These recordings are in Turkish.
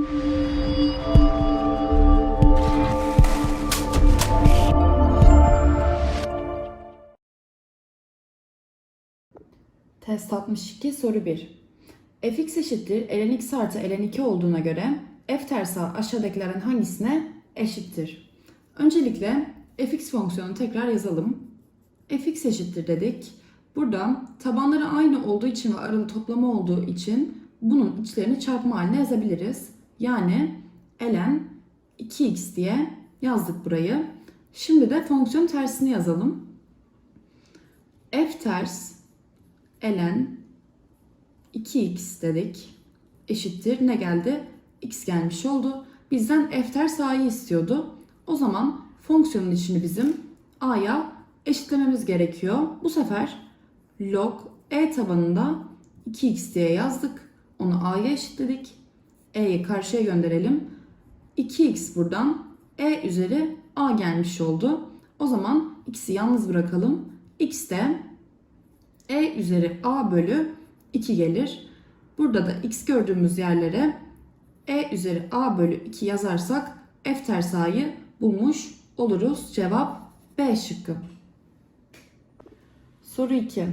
Test 62 soru 1. fx eşittir ln x artı ln 2 olduğuna göre f tersi aşağıdakilerden hangisine eşittir? Öncelikle fx fonksiyonunu tekrar yazalım. fx eşittir dedik. Burada tabanları aynı olduğu için ve aralı toplama olduğu için bunun içlerini çarpma haline yazabiliriz. Yani ln 2x diye yazdık burayı. Şimdi de fonksiyon tersini yazalım. f ters ln 2x dedik. Eşittir ne geldi? x gelmiş oldu. Bizden f ters a'yı istiyordu. O zaman fonksiyonun içini bizim a'ya eşitlememiz gerekiyor. Bu sefer log e tabanında 2x diye yazdık. Onu a'ya eşitledik. E'yi karşıya gönderelim. 2x buradan e üzeri a gelmiş oldu. O zaman x'i yalnız bırakalım. x de e üzeri a bölü 2 gelir. Burada da x gördüğümüz yerlere e üzeri a bölü 2 yazarsak f ters a'yı bulmuş oluruz. Cevap B şıkkı. Soru 2.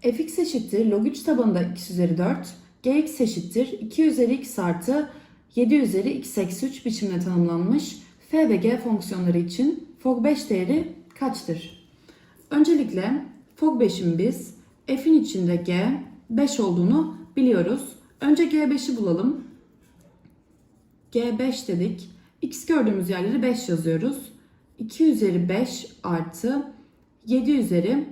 fx eşittir log 3 tabanında x üzeri 4, gx eşittir 2 üzeri x artı 7 üzeri x eksi 3 biçimde tanımlanmış f ve g fonksiyonları için fog 5 değeri kaçtır? Öncelikle fog 5'in biz f'in içinde g 5 olduğunu biliyoruz. Önce g5'i bulalım. g5 dedik. x gördüğümüz yerleri 5 yazıyoruz. 2 üzeri 5 artı 7 üzeri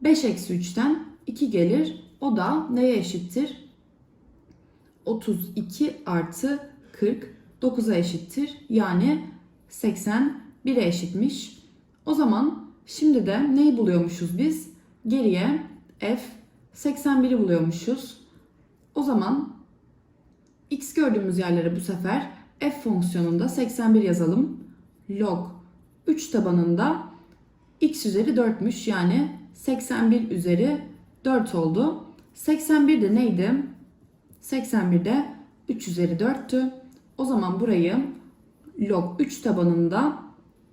5 eksi 3'ten 2 gelir. O da neye eşittir? 32 artı 40 9'a eşittir. Yani 81'e eşitmiş. O zaman şimdi de neyi buluyormuşuz biz? Geriye f 81'i buluyormuşuz. O zaman x gördüğümüz yerlere bu sefer f fonksiyonunda 81 yazalım. Log 3 tabanında x üzeri 4'müş. Yani 81 üzeri 4 oldu. 81 de neydi? 81 de 3 üzeri 4'tü. O zaman burayı log 3 tabanında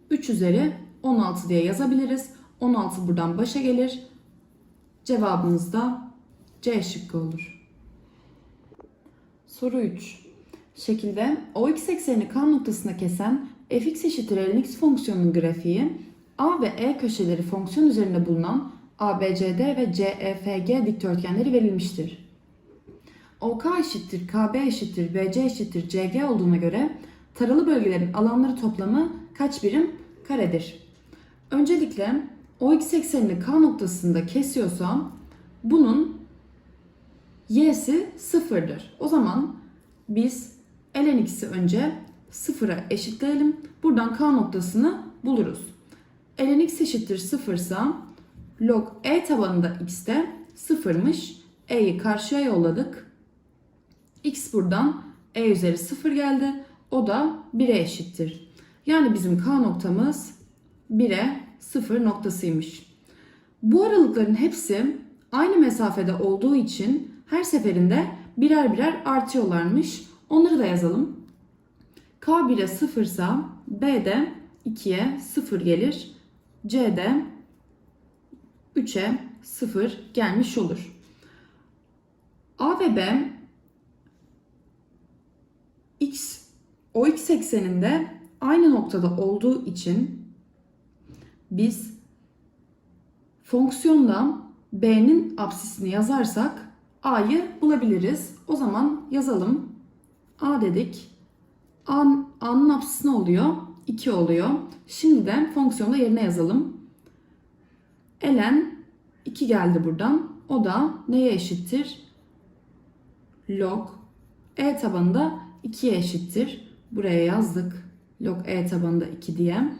3 üzeri 16 diye yazabiliriz. 16 buradan başa gelir. Cevabımız da C şıkkı olur. Soru 3. Şekilde OX eksenini K noktasına kesen fx eşittir lnx fonksiyonunun grafiği A ve E köşeleri fonksiyon üzerinde bulunan ABCD ve CEFG dikdörtgenleri verilmiştir. OK eşittir KB eşittir BC eşittir CG olduğuna göre taralı bölgelerin alanları toplamı kaç birim karedir? Öncelikle OX eksenini K noktasında kesiyorsam bunun y'si sıfırdır. O zaman biz ln x'i önce sıfıra eşitleyelim. Buradan K noktasını buluruz. ln x eşittir sıfırsa log e tabanında x de sıfırmış. e'yi karşıya yolladık. X buradan e üzeri sıfır geldi. O da 1'e eşittir. Yani bizim K noktamız 1'e 0 noktasıymış. Bu aralıkların hepsi aynı mesafede olduğu için her seferinde birer birer artıyorlarmış. Onları da yazalım. K 1'e 0 ise B de 2'ye 0 gelir. C de 3'e 0 gelmiş olur. A ve B X o X ekseninde aynı noktada olduğu için biz fonksiyondan b'nin apsisini yazarsak a'yı bulabiliriz. O zaman yazalım. a dedik. A'nın apsisi ne oluyor? 2 oluyor. Şimdi de fonksiyonda yerine yazalım. ln 2 geldi buradan. O da neye eşittir? Log e tabanında 2'ye eşittir. Buraya yazdık. Log e tabanında 2 diye.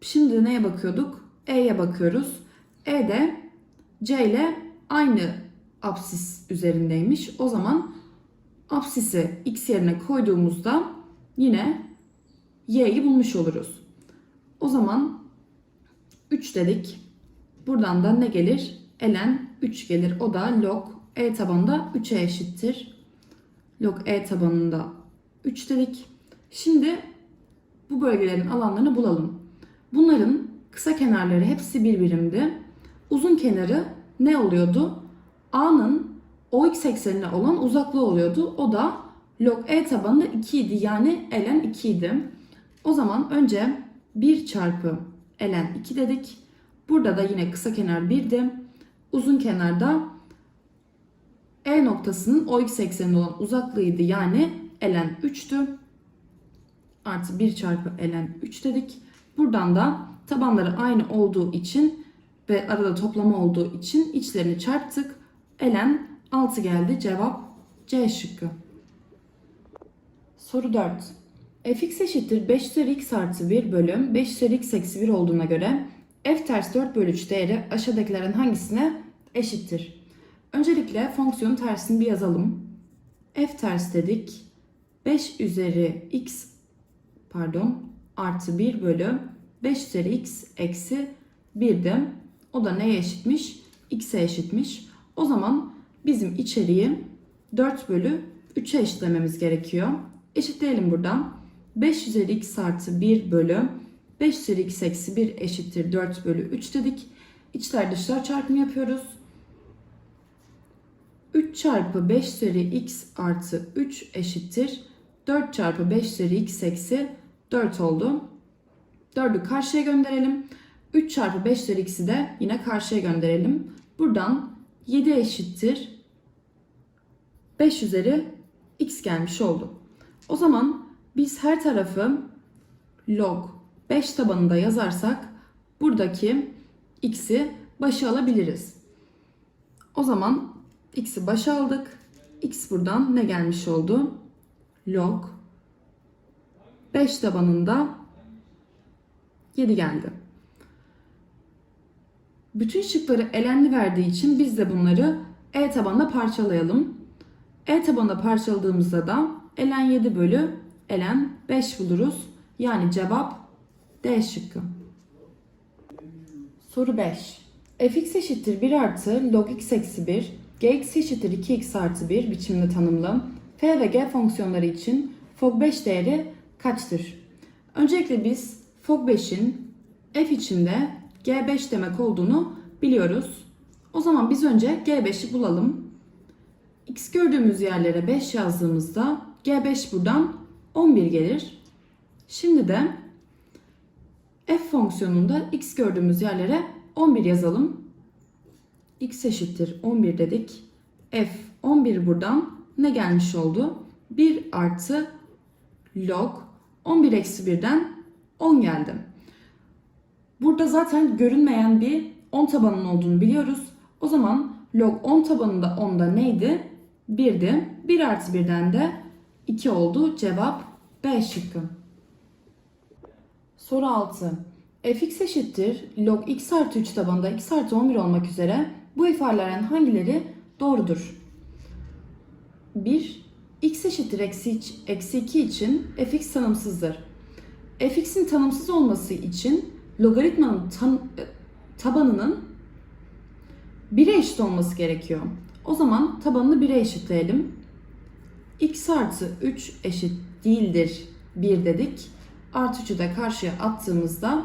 Şimdi neye bakıyorduk? E'ye bakıyoruz. E de C ile aynı apsis üzerindeymiş. O zaman apsisi x yerine koyduğumuzda yine y'yi bulmuş oluruz. O zaman 3 dedik. Buradan da ne gelir? ln 3 gelir. O da log e tabanında 3'e eşittir. Log e tabanında 3 dedik. Şimdi bu bölgelerin alanlarını bulalım. Bunların kısa kenarları hepsi bir birimdi. Uzun kenarı ne oluyordu? A'nın OX eksenine olan uzaklığı oluyordu. O da log E tabanında 2 idi. Yani ln 2 idi. O zaman önce 1 çarpı ln 2 dedik. Burada da yine kısa kenar 1'di. Uzun kenarda E noktasının OX eksenine olan uzaklığıydı. Yani ln 3'tü. Artı 1 çarpı ln 3 dedik. Buradan da tabanları aynı olduğu için ve arada toplama olduğu için içlerini çarptık. Ln 6 geldi. Cevap C şıkkı. Soru 4. fx eşittir 5 üzeri x artı 1 bölüm 5 üzeri x eksi 1 olduğuna göre f ters 4 bölü 3 değeri aşağıdakilerin hangisine eşittir? Öncelikle fonksiyonun tersini bir yazalım. f ters dedik. 5 üzeri x pardon artı 1 bölü 5 üzeri x eksi 1'di. O da neye eşitmiş? x'e eşitmiş. O zaman bizim içeriği 4 bölü 3'e eşitlememiz gerekiyor. Eşitleyelim burada. 5 üzeri x artı 1 bölü 5 üzeri x eksi 1 eşittir 4 bölü 3 dedik. İçler dışlar çarpımı yapıyoruz. 3 çarpı 5 üzeri x artı 3 eşittir 4 çarpı 5 üzeri x eksi 4 oldu. 4'ü karşıya gönderelim. 3 çarpı 5 üzeri x'i de yine karşıya gönderelim. Buradan 7 eşittir 5 üzeri x gelmiş oldu. O zaman biz her tarafı log 5 tabanında yazarsak buradaki x'i başa alabiliriz. O zaman x'i başa aldık. x buradan ne gelmiş oldu? Log 5 tabanında 7 geldi. Bütün şıkları elenli verdiği için biz de bunları e tabanında parçalayalım. E tabanında parçaladığımızda da elen 7 bölü elen 5 buluruz. Yani cevap D şıkkı. Soru 5. fx eşittir 1 artı log x eksi 1, gx eşittir 2x artı 1 biçimde tanımlı f ve g fonksiyonları için fog 5 değeri kaçtır? Öncelikle biz fog 5'in f içinde g5 demek olduğunu biliyoruz. O zaman biz önce g5'i bulalım. x gördüğümüz yerlere 5 yazdığımızda g5 buradan 11 gelir. Şimdi de f fonksiyonunda x gördüğümüz yerlere 11 yazalım. X eşittir 11 dedik. f 11 buradan ne gelmiş oldu? 1 artı log 11 eksi 1'den 10 geldi. Burada zaten görünmeyen bir 10 tabanının olduğunu biliyoruz. O zaman log 10 tabanında 10'da neydi? 1'di. 1 artı 1'den de 2 oldu. Cevap B şıkkı. Soru 6. fx eşittir log x artı 3 tabanında x artı 11 olmak üzere bu ifadelerin hangileri doğrudur? 1. x eşittir eksi, eksi 2 için fx tanımsızdır. fx'in tanımsız olması için logaritmanın tan, tabanının 1'e eşit olması gerekiyor. O zaman tabanını 1'e eşitleyelim. x artı 3 eşit değildir 1 dedik. Artı 3'ü de karşıya attığımızda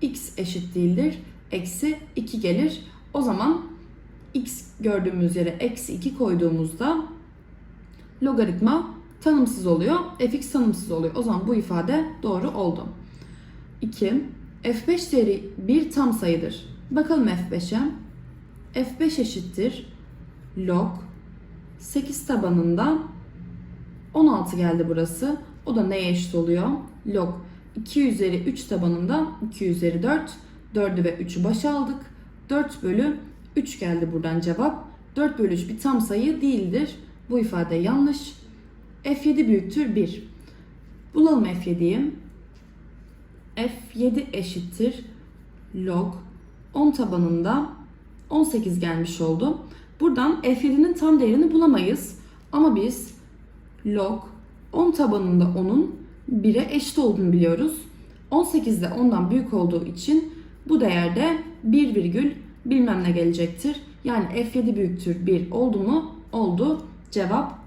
x eşit değildir. Eksi 2 gelir. O zaman x gördüğümüz yere eksi 2 koyduğumuzda logaritma tanımsız oluyor. fx tanımsız oluyor. O zaman bu ifade doğru oldu. 2. f5 değeri bir tam sayıdır. Bakalım f5'e. f5 eşittir log 8 tabanında 16 geldi burası. O da neye eşit oluyor? Log 2 üzeri 3 tabanında 2 üzeri 4. 4'ü ve 3'ü başa aldık. 4 bölü 3 geldi buradan cevap. 4 bölü 3 bir tam sayı değildir. Bu ifade yanlış. F7 büyüktür 1. Bulalım F7'yi. F7 eşittir log 10 tabanında 18 gelmiş oldu. Buradan F7'nin tam değerini bulamayız. Ama biz log 10 tabanında 10'un 1'e eşit olduğunu biliyoruz. 18 de 10'dan büyük olduğu için bu değerde 1 virgül bilmem ne gelecektir. Yani F7 büyüktür 1 oldu mu? Oldu. Cevap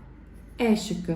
E şıkkı.